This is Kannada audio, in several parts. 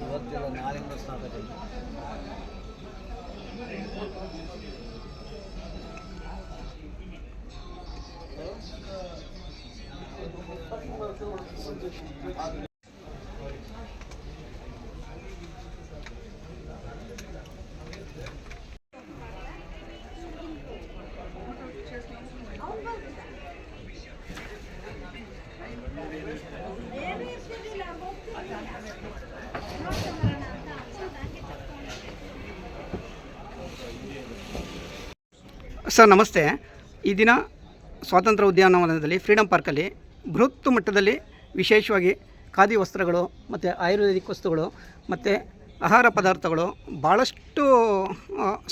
ಇವತ್ತಿಲ್ಲ ನಾಳೆಯಿಂದ ಸ್ಟಾರ್ಟ್ ಆಗಿದೆ ಸರ್, ನಮಸ್ತೆ. ಈ ದಿನ ಸ್ವಾತಂತ್ರ್ಯ ಉದ್ಯಾನವನದಲ್ಲಿ ಫ್ರೀಡಮ್ ಪಾರ್ಕಲ್ಲಿ ಬೃಹತ್ ಮಟ್ಟದಲ್ಲಿ ವಿಶೇಷವಾಗಿ ಖಾದಿ ವಸ್ತ್ರಗಳು ಮತ್ತು ಆಯುರ್ವೇದಿಕ್ ವಸ್ತುಗಳು ಮತ್ತು ಆಹಾರ ಪದಾರ್ಥಗಳು ಭಾಳಷ್ಟು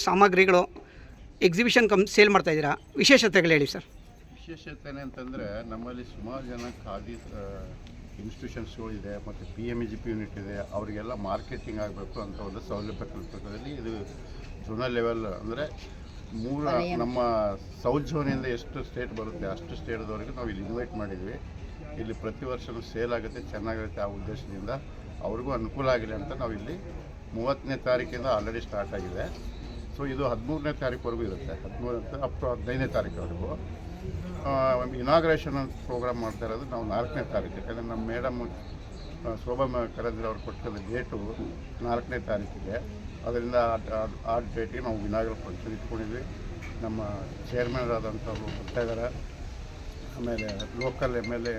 ಸಾಮಗ್ರಿಗಳು ಎಕ್ಸಿಬಿಷನ್ ಕಮ್ ಸೇಲ್ ಮಾಡ್ತಾಯಿದ್ದೀರಾ ವಿಶೇಷತೆಗಳು ಹೇಳಿ ಸರ್. ವಿಶೇಷತೆ ಅಂತಂದರೆ ನಮ್ಮಲ್ಲಿ ಸುಮಾರು ಜನ ಖಾದಿ ಇನ್ಸ್ಟಿಟ್ಯೂಷನ್ಸ್ಗಳಿದೆ, ಮತ್ತು P M G P unit ಇದೆ, ಅವರಿಗೆಲ್ಲ ಮಾರ್ಕೆಟಿಂಗ್ ಆಗಬೇಕು ಅಂತ ಒಂದು ಸೌಲಭ್ಯ ಕಲ್ಪದಲ್ಲಿ ಇದು ಜೋನಲ್ ಲೆವೆಲ್ ಅಂದರೆ ಮೂಲ ನಮ್ಮ ಸೌತ್ ಝೋನಿಂದ ಎಷ್ಟು ಸ್ಟೇಟ್ ಬರುತ್ತೆ ಅಷ್ಟು ಸ್ಟೇಟ್ದವರೆಗೂ ನಾವು ಇಲ್ಲಿ ಇನ್ವೈಟ್ ಮಾಡಿದ್ವಿ. ಇಲ್ಲಿ ಪ್ರತಿ ವರ್ಷವೂ ಸೇಲ್ ಆಗುತ್ತೆ ಚೆನ್ನಾಗಿರುತ್ತೆ ಆ ಉದ್ದೇಶದಿಂದ ಅವ್ರಿಗೂ ಅನುಕೂಲ ಆಗಲಿ ಅಂತ ನಾವು ಇಲ್ಲಿ ಮೂವತ್ತನೇ ತಾರೀಕಿಂದ ಆಲ್ರೆಡಿ ಸ್ಟಾರ್ಟ್ ಆಗಿದೆ. ಸೊ ಇದು ಹದಿಮೂರನೇ ತಾರೀಕುವರೆಗೂ ಇರುತ್ತೆ. ಹದಿಮೂರು ಅಪ್ ಟು ಹದಿನೈದನೇ ತಾರೀಕುವರೆಗೂ. ಇನಾಗ್ರೇಷನ್ ಪ್ರೋಗ್ರಾಮ್ ಮಾಡ್ತಾ ಇರೋದು ನಾವು ನಾಲ್ಕನೇ ತಾರೀಕು. ಯಾಕಂದರೆ ನಮ್ಮ ಮೇಡಮ್ ಶೋಭಾ ಕರಂದ್ರೆ ಅವರು ಅವ್ರು ಕೊಟ್ಟಿರೋ ಡೇಟು ನಾಲ್ಕನೇ ತಾರೀಕಿಗೆ. ಅದರಿಂದ ಆ- ಡೇಟಿಗೆ ನಾವು ಇನಾಗ್ರಲ್ ಫಂಕ್ಷನ್ ಇಟ್ಕೊಂಡಿದ್ವಿ. ನಮ್ಮ ಚೇರ್ಮನ್ ಆದಂಥವ್ರು ಬರ್ತಾ ಇದ್ದಾರೆ ಆಮೇಲೆ local M L A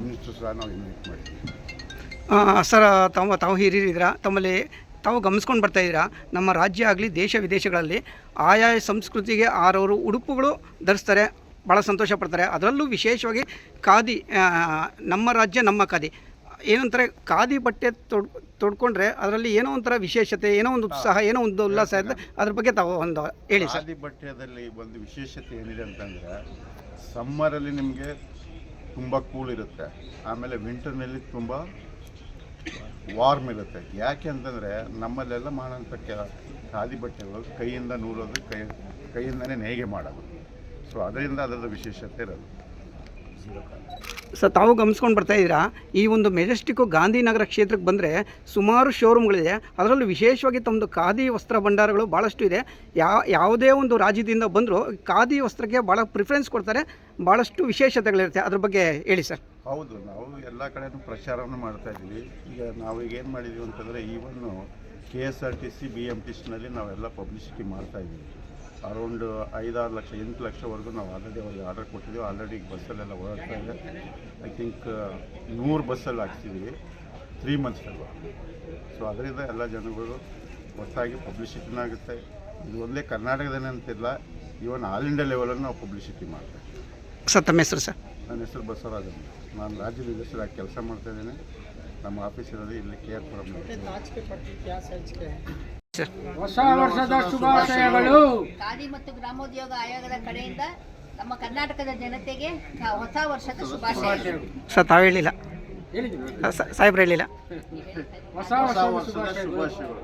minister ಸಹ ನಾವು ಇನ್ವೈಟ್ ಮಾಡಿದ್ವಿ. ಸರ್, ತಾವು ತಾವು ಹಿರಿಯರಿದ್ದೀರಾ? ತಮ್ಮಲ್ಲಿ ತಾವು ಗಮನಿಸ್ಕೊಂಡು ಬರ್ತಾಯಿದ್ದೀರಾ ನಮ್ಮ ರಾಜ್ಯ ಆಗಲಿ, ದೇಶ ವಿದೇಶಗಳಲ್ಲಿ ಆಯಾ ಸಂಸ್ಕೃತಿಗೆ ಆರವರು ಉಡುಪುಗಳು ಧರಿಸ್ತಾರೆ. ಭಾಳ ಸಂತೋಷ ಪಡ್ತಾರೆ. ಅದರಲ್ಲೂ ವಿಶೇಷವಾಗಿ ಖಾದಿ ನಮ್ಮ ರಾಜ್ಯ ನಮ್ಮ ಖಾದಿ. ಏನಂತಾರೆ ಖಾದಿ ಬಟ್ಟೆ ತೊಡ್ ತೊಡ್ಕೊಂಡ್ರೆ ಅದರಲ್ಲಿ ಏನೋ ಒಂಥರ ವಿಶೇಷತೆ ಏನೋ ಒಂದು ಉತ್ಸಾಹ ಏನೋ ಒಂದು ಉಲ್ಲಾಸ ಇದೆ ಅದ್ರ ಬಗ್ಗೆ ತಾವು ಒಂದು ಹೇಳಿ ಸರ್. ಖಾದಿ ಬಟ್ಟೆಯಲ್ಲಿ ಒಂದು ವಿಶೇಷತೆ ಏನಿದೆ ಅಂತಂದರೆ ಸಮ್ಮರಲ್ಲಿ ನಿಮಗೆ ತುಂಬ ಕೂಲ್ ಇರುತ್ತೆ. ಆಮೇಲೆ ವಿಂಟರ್ನಲ್ಲಿ ತುಂಬ ವಾರ್ಮ್ ಇರುತ್ತೆ. ಯಾಕೆ ಅಂತಂದರೆ ನಮ್ಮಲ್ಲೆಲ್ಲ ಮಾಡೋಂಥ ಕೆಲ ಖಾದಿ ಬಟ್ಟೆಗಳು ಕೈಯಿಂದ ನೂರೋದು ಕೈ ಕೈಯಿಂದನೇ ನೇಯ್ಗೆ ಮಾಡೋದು. ಸೊ ಅದರಿಂದ ಅದರದ್ದು ವಿಶೇಷತೆ ಇರೋದು. ಸರ್ ತಾವು ಗಮನಿಸ್ಕೊಂಡು ಬರ್ತಾ ಇದ್ದೀರಾ, ಈ ಒಂದು ಮೆಜೆಸ್ಟಿಕ್ ಗಾಂಧಿನಗರ ಕ್ಷೇತ್ರಕ್ಕೆ ಬಂದರೆ ಸುಮಾರು ಶೋರೂಮ್ಗಳಿದೆ. ಅದರಲ್ಲೂ ವಿಶೇಷವಾಗಿ ತಮ್ಮದು ಖಾದಿ ವಸ್ತ್ರ ಭಂಡಾರಗಳು ಭಾಳಷ್ಟು ಇದೆ. ಯಾ, ಯಾವುದೇ ಒಂದು ರಾಜ್ಯದಿಂದ ಬಂದರೂ ಖಾದಿ ವಸ್ತ್ರಕ್ಕೆ ಭಾಳ ಪ್ರಿಫರೆನ್ಸ್ ಕೊಡ್ತಾರೆ ಭಾಳಷ್ಟು ವಿಶೇಷತೆಗಳಿರುತ್ತೆ. ಅದ್ರ ಬಗ್ಗೆ ಹೇಳಿ ಸರ್. ಹೌದು, ನಾವು ಎಲ್ಲ ಕಡೆನೂ ಪ್ರಚಾರವನ್ನು ಮಾಡ್ತಾ ಇದ್ದೀವಿ. ಈಗ ನಾವು ಈಗ ಏನು ಮಾಡಿದ್ದೀವಿ ಅಂತಂದರೆ, even K S R T C B M T ಸಿನಲ್ಲಿ ನಾವೆಲ್ಲ ಪಬ್ಲಿಸಿಟಿ ಮಾಡ್ತಾ ಇದ್ದೀವಿ. ಅರೌಂಡ್ ಐದಾರು ಲಕ್ಷ ಎಂಟು ಲಕ್ಷವರೆಗೂ ನಾವು ಆಲ್ರೆಡಿ ಅವ್ರಿಗೆ ಆರ್ಡರ್ ಕೊಟ್ಟಿದ್ದೀವಿ. ಆಲ್ರೆಡಿ ಈಗ ಬಸ್ಸಲ್ಲೆಲ್ಲ ಓಡಾಡ್ತಾ ಇದೆ. ಐ ಥಿಂಕ್ ನೂರು ಬಸ್ಸಲ್ಲಿ ಹಾಕ್ಸಿದ್ದೀವಿ. ತ್ರೀ ಮಂತ್ಸಲ್ಲಿ ಸೊ ಅದರಿಂದ ಎಲ್ಲ ಜನಗಳು ಒಟ್ಟಾಗಿ ಪಬ್ಲಿಸಿಟಿನೂ ಆಗುತ್ತೆ. ಇದು ಒಂದೇ ಕರ್ನಾಟಕದನೇ ಅಂತಿಲ್ಲ ಇವನ್ ಆಲ್ ಇಂಡಿಯಾ ಲೆವೆಲಲ್ಲಿ ನಾವು ಪಬ್ಲಿಸಿಟಿ ಮಾಡ್ತೇವೆ. ಸರ್ ತಮ್ಮ ಹೆಸರು ಸರ್? ನನ್ನ ಹೆಸರು ಬಸವರಾಜ್ ಅಂತ. ನಾನು ರಾಜ್ಯ ನಿರ್ದೇಶಕರಾಗಿ ಕೆಲಸ ಮಾಡ್ತಾ ಇದ್ದೀನಿ. ನಮ್ಮ ಆಫೀಸ್ ಇರೋದು ಇಲ್ಲಿ ಕೆ ಆರ್ ಪುರಂ ಸರ್ ಹೊಸ ವರ್ಷದ ಶುಭಾಶಯಗಳು. ಖಾದಿ ಮತ್ತು ಗ್ರಾಮೋದ್ಯೋಗ ಆಯೋಗದ ಕಡೆಯಿಂದ ನಮ್ಮ ಕರ್ನಾಟಕದ ಜನತೆಗೆ ಹೊಸ ವರ್ಷದ ಶುಭಾಶಯಗಳು. ಸರ್ ತಾವು ಹೇಳಿಲ್ಲ. ಸಾಹೇಬ್ರು ಹೇಳಿಲ್ಲ. ಹೊಸ ವರ್ಷದ ಶುಭಾಶಯಗಳು.